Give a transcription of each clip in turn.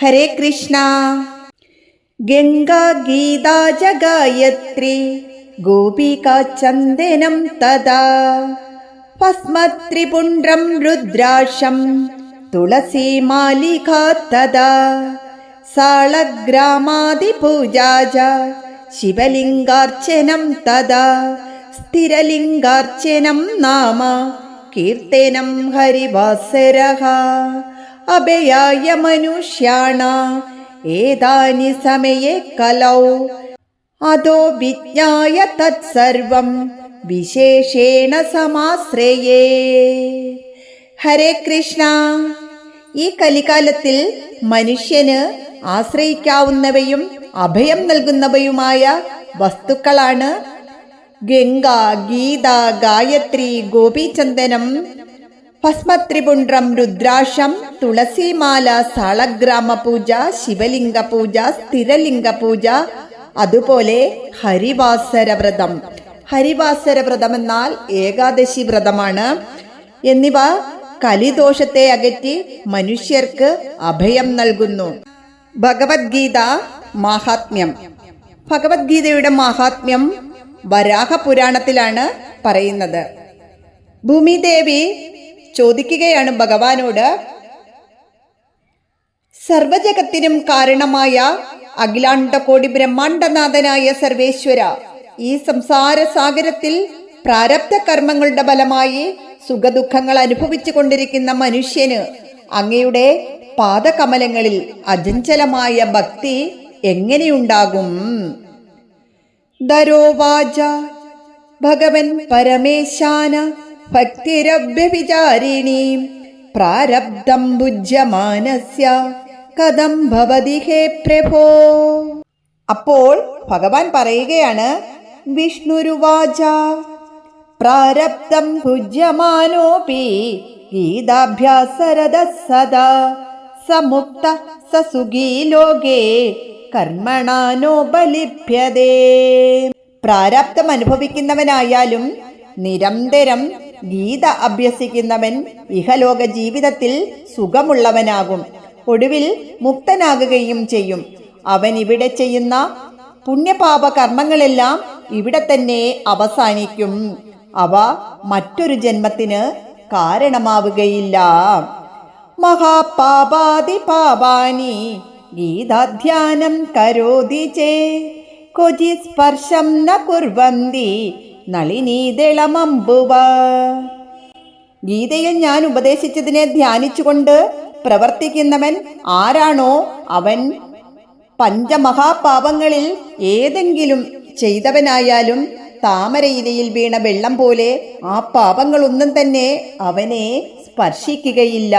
ഹരേ കൃഷ്ണ. ഗംഗാ ഗീതാ ജഗായത്രി ഗോപിക ചന്ദനം തഥാ. ഭസ്മത്രിപുണ്ട്രം രുദ്രാക്ഷം തുളസീമാലികാ തഥാ. സാളഗ്രാമാദിപൂജാ ച ശിവലിംഗാർച്ചനം തഥാ. സ്ഥിരലിംഗാർച്ചനം നാമ കീർത്തനം ഹരിവാസരः അഭയായ മനുഷ്യാണ. ഏതാനി സമയെ കലൗ. അതോ വിജ്ഞായ തത്സർവം. വിശേഷേണ സമാശ്രയേ. ഹരേ കൃഷ്ണ. ഈ കലികാലത്തിൽ മനുഷ്യന് ആശ്രയിക്കാവുന്നവയും അഭയം നൽകുന്നവയുമായ വസ്തുക്കളാണ് ഗംഗ ഗീത ഗായത്രി ഗോപീചന്ദനം ഭസ്മത്രിപുണ്ഡ്രം രുദ്രാക്ഷം തുളസിമാല സാളഗ്രാമ പൂജ ശിവലിംഗ പൂജ സ്ഥിരലിംഗ പൂജ അതുപോലെ ഹരിവാസര വ്രതം ഹരിവാസര വ്രതം എന്നാൽ ഏകാദശി വ്രതമാണ്. എന്നിവ കലിദോഷത്തെ അകറ്റി മനുഷ്യർക്ക് അഭയം നൽകുന്നു. ഭഗവത്ഗീത മാഹാത്മ്യം. ഭഗവത്ഗീതയുടെ മാഹാത്മ്യം വരാഹ പുരാണത്തിലാണ് പറയുന്നത്. ഭൂമിദേവി ചോദിക്കുകയാണ് ഭഗവാനോട്. സർവജഗത്തിനും കാരണമായ അഖിലാണ്ടകോടി ബ്രഹ്മാണ്ടനാഥനായ സർവേശ്വര ഈ സംസാര സാഗരത്തിൽ പ്രാരബ്ധ കർമ്മങ്ങളുടെ ഫലമായി സുഖദുഃഖങ്ങൾ അനുഭവിച്ചു കൊണ്ടിരിക്കുന്ന മനുഷ്യന് അങ്ങയുടെ പാദകമലങ്ങളിൽ അജഞ്ചലമായ ഭക്തി എങ്ങനെയുണ്ടാകും? ദരോവാച ഭഗവൻ പരമേശാന ഭക്തിരഭ്യവിചാരിണീ പ്രാരബ്ധം ഭുജ്യമാനസ്യ കഥം ഭവതി ഹേ പ്രഭോ. അപ്പോൾ ഭഗവാൻ പറയുകയാണ് വിഷ്ണുരുവാച പ്രാരബ്ധം ഭുജ്യമാനോപി ഗീതാഭ്യാസരത സദാ സമുക്ത സസുഖീ ലോകേ കർമ്മണാനോ ബലിഭ്യതേ. പ്രാരബ്ധം അനുഭവിക്കുന്നവനായാലും നിരന്തരം ഗീത അഭ്യസിക്കുന്നവൻ ഇഹലോക ജീവിതത്തിൽ സുഖമുള്ളവനാകും. ഒടുവിൽ മുക്തനാകുകയും ചെയ്യും. അവൻ ഇവിടെ ചെയ്യുന്ന പുണ്യപാപ കർമ്മങ്ങളെല്ലാം ഇവിടെ തന്നെ അവസാനിക്കും. അവ മറ്റൊരു ജന്മത്തിന് കാരണമാവുകയില്ല. മഹാപാപാതി പാപാനി ഗീതാധ്യാനം കരോതി ചേ. കൊചി സ്പർശം ന കുർവന്തി നളിനീതിളമമ്പുവ. ഗീതയിൽ ഞാൻ ഉപദേശിച്ചതിനെ ധ്യാനിച്ചുകൊണ്ട് പ്രവർത്തിക്കുന്നവൻ ആരാണോ അവൻ. പഞ്ചമഹാപാപങ്ങളിൽ ഏതെങ്കിലും ചെയ്തവനായാലും താമരയിലയിൽ വീണ വെള്ളം പോലെ ആ പാപങ്ങളൊന്നും തന്നെ അവനെ സ്പർശിക്കുകയില്ല.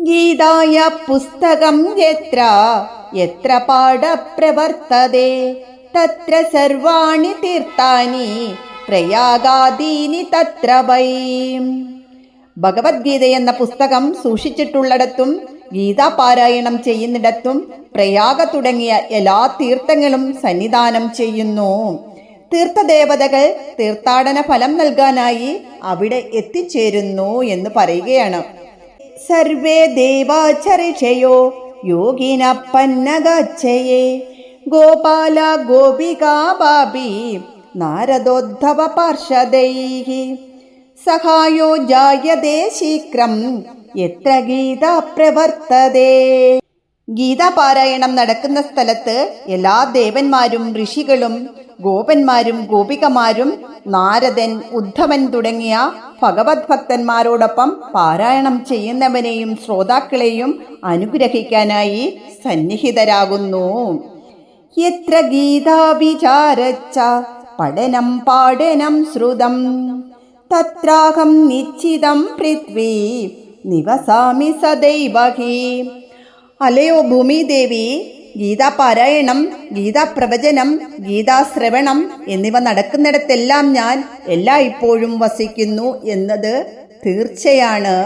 ഗീതായ പുസ്തകം എത്ര? എത്ര പാഠപ്രവർത്തതേ? തത്ര സർവാണി തീർത്ഥാനി പ്രയാഗാദീനി തത്ര വൈ. ഭഗവത്ഗീത എന്ന പുസ്തകം സൂക്ഷിച്ചിട്ടുള്ളിടത്തും ഗീതാപാരായണം ചെയ്യുന്നിടത്തും പ്രയാഗ തുടങ്ങിയ എല്ലാ തീർത്ഥങ്ങളും സന്നിധാനം ചെയ്യുന്നു. തീർത്ഥദേവതകൾ തീർത്ഥാടന ഫലം നൽകാനായി അവിടെ എത്തിച്ചേരുന്നു എന്ന് പറയുകയാണ്. സർവേ ദേവാചരിഷയോ യോഗിന പന്നഗച്ഛയേ ഗോപാല ബാബി നാരദോദ്ധവ പാർഷദൈः. സഹായോ ജായതേ ശീക്രം എത്ര ഗീത പ്രവർത്തതേ. ഗീതാപാരായണം നടക്കുന്ന സ്ഥലത്ത് എല്ലാ ദേവന്മാരും ഋഷികളും ഗോപന്മാരും ഗോപികമാരും നാരദൻ ഉദ്ധവൻ തുടങ്ങിയ ഭഗവത് ഭക്തന്മാരോടൊപ്പം പാരായണം ചെയ്യുന്നവനെയും ശ്രോതാക്കളെയും അനുഗ്രഹിക്കാനായി സന്നിഹിതരാകുന്നു. എത്ര ഗീതാവിചാരച്ച പഠനം പാഠനം ശ്രുതം. തത്രാഹം നിശ്ചിതം പൃഥ്വി നിവസാമി സദൈവഹി. അലയോ ഭൂമിദേവി ഗീതാപാരായണം ഗീതാപ്രവചനം ഗീതാശ്രവണം എന്നിവ നടക്കുന്നിടത്തെല്ലാം ഞാൻ എല്ലായ്പ്പോഴും വസിക്കുന്നു എന്നത് തീർച്ചയാണ്.